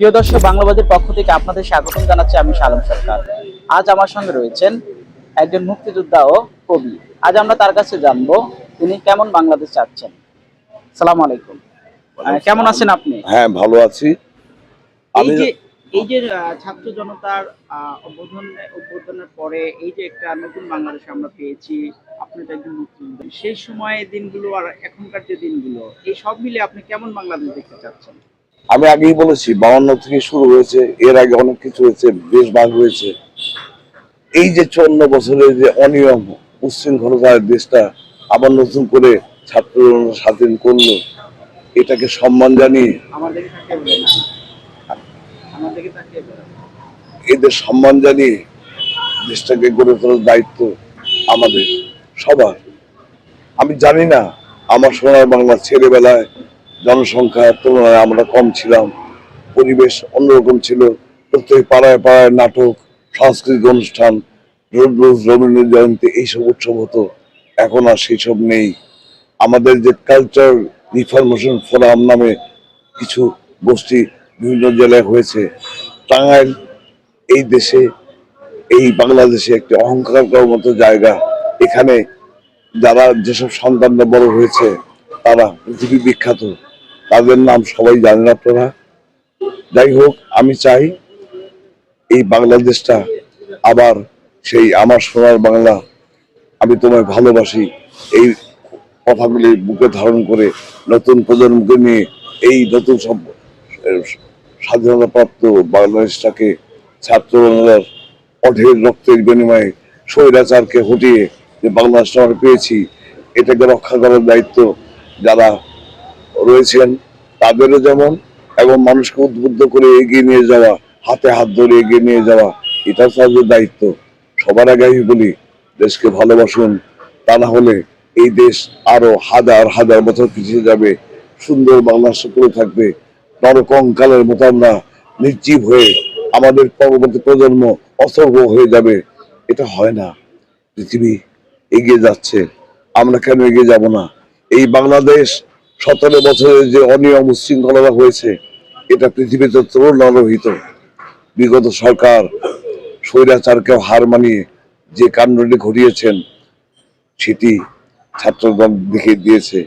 প্রিয় দর্শক বাংলাবাদের পক্ষ থেকে আপনাদের স্বাগতম জানাচ্ছি আমি শালম সরকার। আজ আমার সঙ্গে রয়েছেন একজন মুক্তিযোদ্ধা ও কবি। আজ আমরা তার কাছে জানব তিনি কেমন বাংলাদেশ চাচ্ছেন? সালাম আলাইকুম। কেমন আছেন আপনি? হ্যাঁ ভালো আছি। এই যে এই যে ছাত্র জনতার অভ্যুত্থানের পরে এই যে একটা নতুন বাংলাদেশ আমরা পেয়েছি আপনি তো একজন মুক্তিযোদ্ধা। সেই সময়ে দিনগুলো আর এখনকার যে দিনগুলো এই সব মিলে আপনি কেমন বাংলাদেশ দেখতে চাচ্ছেন? আমি আগেই বলেছি বাউন্ন থেকে শুরু হয়েছে এর আগে অনেক কিছু হয়েছে দেশ ভাগ হয়েছে। এই যে চুয়ান্ন বছরের যে অনিয়ম উচ্ছৃঙ্খলতার দেশটা আবার নতুন করে ছাত্র স্বাধীন করল এটাকে সম্মান জানিয়ে এদের সম্মান জানিয়ে দেশটাকে গড়ে তোলার দায়িত্ব আমাদের সবার। আমি জানি না আমার সোনার বাংলা ছেলেবেলায় জনসংখ্যার তুলনায় আমরা কম ছিলাম। পরিবেশ অন্যরকম ছিল। প্রত্যেক পাড়ায় পাড়ায় নাটক, সাংস্কৃতিক অনুষ্ঠান রোজ রবীন্দ্র জয়ন্তী এইসব উৎসব হতো। এখন আর সেসব নেই। আমাদের যে কালচার রিফরমেশন ফোরাম নামে কিছু গোষ্ঠী বিভিন্ন জেলায় হয়েছে। টাঙ্গাইল এই দেশে, এই বাংলাদেশে একটি অহংকার মতো জায়গা। এখানে যারা যেসব সন্তানরা বড় হয়েছে, তারা পৃথিবী বিখ্যাত। তাদের নাম সবাই জানেন আপনারা। যাই হোক, আমি চাই এই বাংলাদেশটা আবার সেই আমার সোনার বাংলা। আমি তোমায় ভালোবাসি। এই কথাগুলি বুকে ধারণ করে নতুন প্রজন্মকে নিয়ে এই নতুন সব স্বাধীনতাপ্রাপ্ত বাংলাদেশটাকে ছাত্র বাংলার অঢের রক্তের বিনিময়ে স্বৈরাচারকে হটিয়ে যে বাংলাদেশটা আমরা পেয়েছি, এটাকে রক্ষা করার দায়িত্ব যারা রয়েছেন, তাদেরও যেমন, এবং মানুষকে উদ্বুদ্ধ করে এগিয়ে নিয়ে যাওয়া, হাতে হাত ধরে এগিয়ে নিয়ে যাওয়া এটা তাদের দায়িত্ব। সবার আগে আমি বলি, দেশকে ভালোবাসুন, তা না হলে এই দেশ আরও হাজার হাজার বছর পিছিয়ে যাবে। সুন্দর বাংলাদেশ করে থাকবে। নরকঙ্কালের মতো আমরা নির্জীব হয়ে আমাদের পরবর্তী প্রজন্ম অসর্গ হয়ে যাবে। এটা হয় না। পৃথিবী এগিয়ে যাচ্ছে। আমরা কেন এগিয়ে যাব না? এই বাংলাদেশ সতেরো বছরের যে অনিয়ম উশৃঙ্খলতা হয়েছে, এটা পৃথিবীতে তরুণারোহিত বিগত সরকার স্বৈরাচারকে হার মানিয়ে যে কাণ্ডটি ঘটিয়েছেন, সেটি ছাত্রদল দেখে দিয়েছে।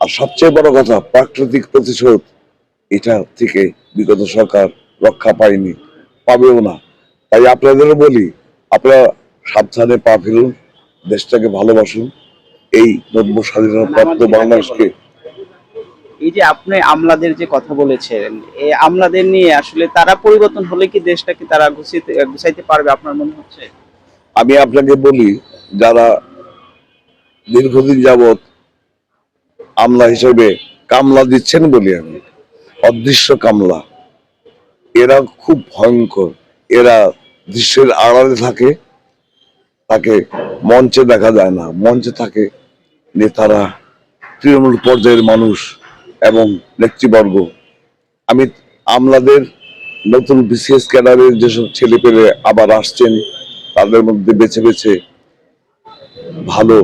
আর সবচেয়ে বড় কথা, প্রাকৃতিক প্রতিশোধ, এটা থেকে বিগত সরকার রক্ষা পায়নি, পাবেও না। তাই আপনাদেরও বলি, আপনারা সাবধানে পা ফেলুন, দেশটাকে ভালোবাসুন। এই নব্য স্বাধীনতা প্রাপ্ত বাংলাদেশকে এই যে আপনি আমলাদের যে কথা বলেছেন, এই আমলাদের নিয়ে আসলে তারা পরিবর্তন হলে কি দেশটাকে তারা গুছিয়ে গুছাইতে পারবে আপনার মনে হচ্ছে? আমি আপনাকে বলি, যারা দীর্ঘদিন যাবৎ আমলা হিসেবে কামলা দিচ্ছেন বলি আমি, অদৃশ্য কামলা, এরা খুব ভয়ঙ্কর। এরা দৃশ্যের আড়ালে থাকে, তাকে মঞ্চে দেখা যায় না। মঞ্চে থাকে নেতারা, তৃণমূল পর্যায়ের মানুষ এবং নেতৃবর্গ। আমি আমলাদের নতুন বিসিএস ক্যাডারের যেসব ছেলে পেলে আবার আসছেন, তাদের মধ্যে বেছে বেছে ভালো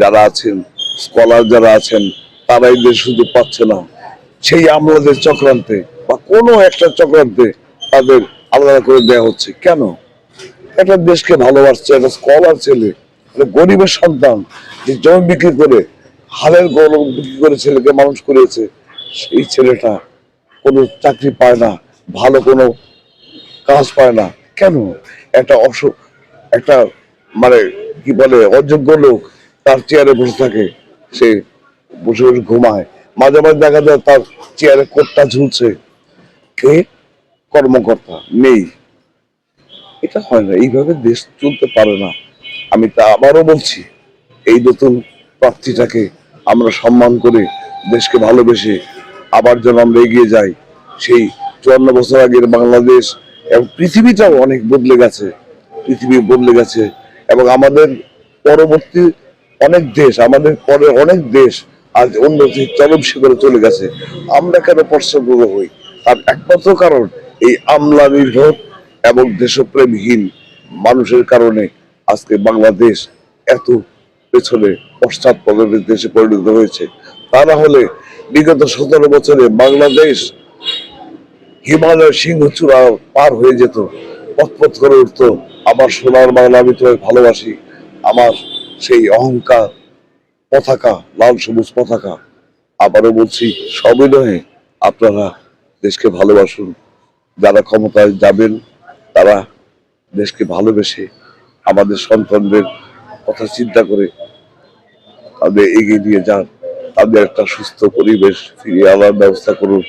যারা আছেন, স্কলার যারা আছেন তারাই যে সুযোগ পাচ্ছে না। সেই আমলাদের চক্রান্তে বা কোনো একটা চক্রান্তে তাদের আলাদা করে দেওয়া হচ্ছে। কেন? একটা দেশকে ভালোবাসছে, একটা স্কলার ছেলে, একটা গরিবের সন্তান যে জমি বিক্রি করে হালের গরম বিক্রি করে ছেলেকে মানুষ করেছে। সেই ছেলেটা কোনো চাকরি পায় না, ভালো কোনো কাজ পায় না। কেন? একটা অস, একটা মানে কি বলে, অযোগ্য লোক তার চেয়ারে বসে থাকে। সে বসে বসে ঘুমায়। মাঝে মাঝে দেখা যায় তার চেয়ারে কোটটা ঝুলছে। কে? কর্মকর্তা। নেই। এটা হয় না। এইভাবে দেশ চলতে পারে না। আমি তা আবারও বলছি, এই নতুন প্রার্থীটাকে আমরা সম্মান করে দেশকে ভালোবেসে আবার যেন আমরা এগিয়ে যাই, সেই চুয়ান্ন বছর আগের বাংলাদেশ এবং পৃথিবীটাও অনেক বদলে গেছে, পৃথিবী বদলে গেছে এবং আমাদের পরবর্তী অনেক দেশ, আমাদের পরে অনেক দেশ আজ উন্নতির চরম শিখরে চলে গেছে। আমরা কেন পশ্চাৎপদ হই? তার একমাত্র কারণ এই আমলা নির্ভর এবং দেশপ্রেমহীন মানুষের কারণে আজকে বাংলাদেশ এত পেছনে পশ্চাৎপদের দেশে পরিণত হয়েছে। তা না হলে বিগত সতেরো বছরে বাংলাদেশ হিমালয় সিংহচূড়া পার হয়ে যেত। পথপথ করে উঠতো, আমার সোনার বাংলা আমি তোমায় ভালোবাসি, আমার সেই অহংকার পতাকা, লাল সবুজ পতাকা। আবারও বলছি সবিনয়ে আপনারা দেশকে ভালোবাসুন। যারা ক্ষমতায় যাবেন, তারা দেশকে ভালোবেসে আমাদের সন্তানদের কথা চিন্তা করে তাদের এগিয়ে নিয়ে যান। তাদের একটা সুস্থ পরিবেশ ফিরিয়ে আনার ব্যবস্থা করুন।